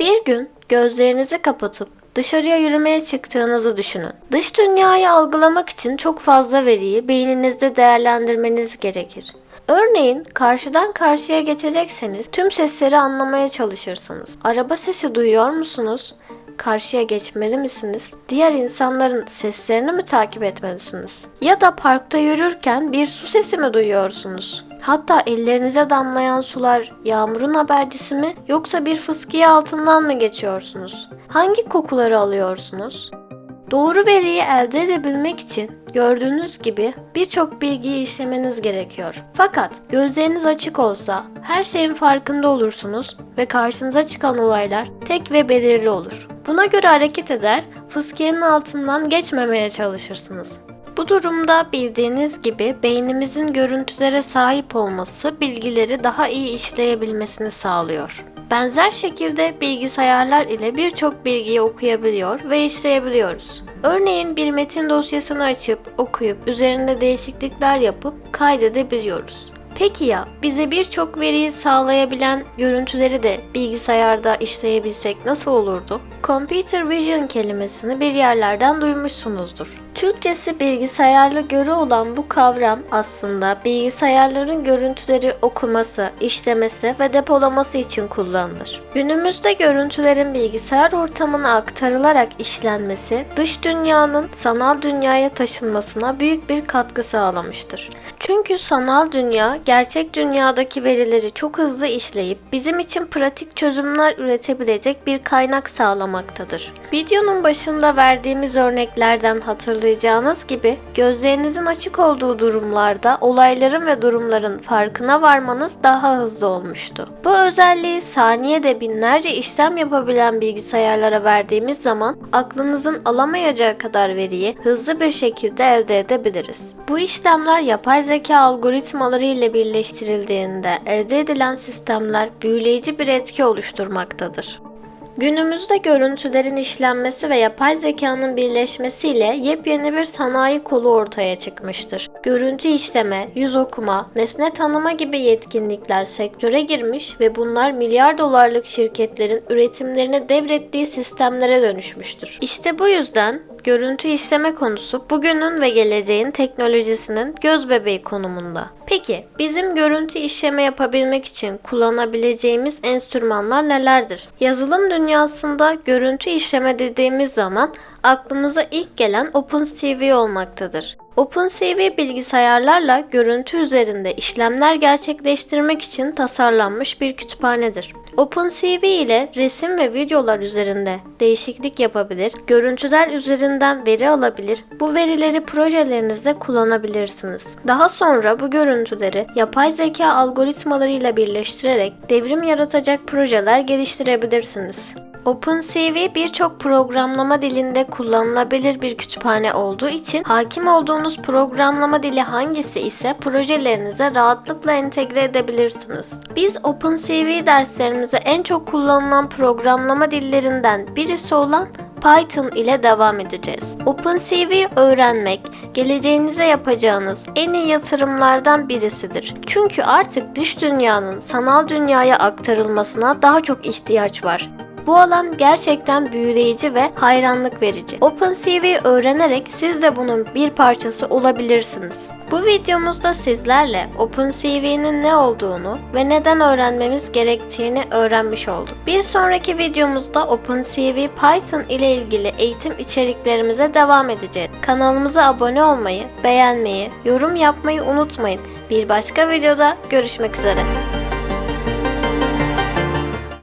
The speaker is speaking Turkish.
Bir gün gözlerinizi kapatıp dışarıya yürümeye çıktığınızı düşünün. Dış dünyayı algılamak için çok fazla veriyi beyninizde değerlendirmeniz gerekir. Örneğin karşıdan karşıya geçecekseniz tüm sesleri anlamaya çalışırsınız. Araba sesi duyuyor musunuz? Karşıya geçmeli misiniz? Diğer insanların seslerini mi takip etmelisiniz? Ya da parkta yürürken bir su sesi mi duyuyorsunuz? Hatta ellerinize damlayan sular yağmurun habercisi mi yoksa bir fıskiye altından mı geçiyorsunuz? Hangi kokuları alıyorsunuz? Doğru veriyi elde edebilmek için gördüğünüz gibi birçok bilgiyi işlemeniz gerekiyor. Fakat gözleriniz açık olsa her şeyin farkında olursunuz ve karşınıza çıkan olaylar tek ve belirli olur. Buna göre hareket eder, fıskiyenin altından geçmemeye çalışırsınız. Bu durumda bildiğiniz gibi beynimizin görüntülere sahip olması bilgileri daha iyi işleyebilmesini sağlıyor. Benzer şekilde bilgisayarlar ile birçok bilgiyi okuyabiliyor ve işleyebiliyoruz. Örneğin bir metin dosyasını açıp okuyup üzerinde değişiklikler yapıp kaydedebiliyoruz. Peki ya bize birçok veriyi sağlayabilen görüntüleri de bilgisayarda işleyebilsek nasıl olurdu? Computer vision kelimesini bir yerlerden duymuşsunuzdur. Türkçesi bilgisayarlı görü olan bu kavram aslında bilgisayarların görüntüleri okuması, işlemesi ve depolaması için kullanılır. Günümüzde görüntülerin bilgisayar ortamına aktarılarak işlenmesi, dış dünyanın sanal dünyaya taşınmasına büyük bir katkı sağlamıştır. Çünkü sanal dünya gerçek dünyadaki verileri çok hızlı işleyip bizim için pratik çözümler üretebilecek bir kaynak sağlamaktadır. Videonun başında verdiğimiz örneklerden hatırlayacağınız gibi gözlerinizin açık olduğu durumlarda olayların ve durumların farkına varmanız daha hızlı olmuştu. Bu özelliği saniyede binlerce işlem yapabilen bilgisayarlara verdiğimiz zaman aklınızın alamayacağı kadar veriyi hızlı bir şekilde elde edebiliriz. Bu işlemler yapay zeka algoritmaları ile birleştirildiğinde elde edilen sistemler büyüleyici bir etki oluşturmaktadır. Günümüzde görüntülerin işlenmesi ve yapay zekanın birleşmesiyle yepyeni bir sanayi kolu ortaya çıkmıştır. Görüntü işleme, yüz okuma, nesne tanıma gibi yetkinlikler sektöre girmiş ve bunlar milyar dolarlık şirketlerin üretimlerini devrettiği sistemlere dönüşmüştür. İşte bu yüzden görüntü işleme konusu bugünün ve geleceğin teknolojisinin göz bebeği konumunda. Peki bizim görüntü işleme yapabilmek için kullanabileceğimiz enstrümanlar nelerdir? Yazılım dünyasında görüntü işleme dediğimiz zaman aklımıza ilk gelen OpenCV olmaktadır. OpenCV bilgisayarlarla görüntü üzerinde işlemler gerçekleştirmek için tasarlanmış bir kütüphanedir. OpenCV ile resim ve videolar üzerinde değişiklik yapabilir, görüntüler üzerinden veri alabilir, bu verileri projelerinizde kullanabilirsiniz. Daha sonra bu görüntüleri yapay zeka algoritmalarıyla birleştirerek devrim yaratacak projeler geliştirebilirsiniz. OpenCV birçok programlama dilinde kullanılabilir bir kütüphane olduğu için hakim olduğunuz programlama dili hangisi ise projelerinize rahatlıkla entegre edebilirsiniz. Biz OpenCV derslerimize en çok kullanılan programlama dillerinden birisi olan Python ile devam edeceğiz. OpenCV öğrenmek geleceğinize yapacağınız en iyi yatırımlardan birisidir. Çünkü artık dış dünyanın sanal dünyaya aktarılmasına daha çok ihtiyaç var. Bu alan gerçekten büyüleyici ve hayranlık verici. OpenCV öğrenerek siz de bunun bir parçası olabilirsiniz. Bu videomuzda sizlerle OpenCV'nin ne olduğunu ve neden öğrenmemiz gerektiğini öğrenmiş olduk. Bir sonraki videomuzda OpenCV Python ile ilgili eğitim içeriklerimize devam edeceğiz. Kanalımıza abone olmayı, beğenmeyi, yorum yapmayı unutmayın. Bir başka videoda görüşmek üzere.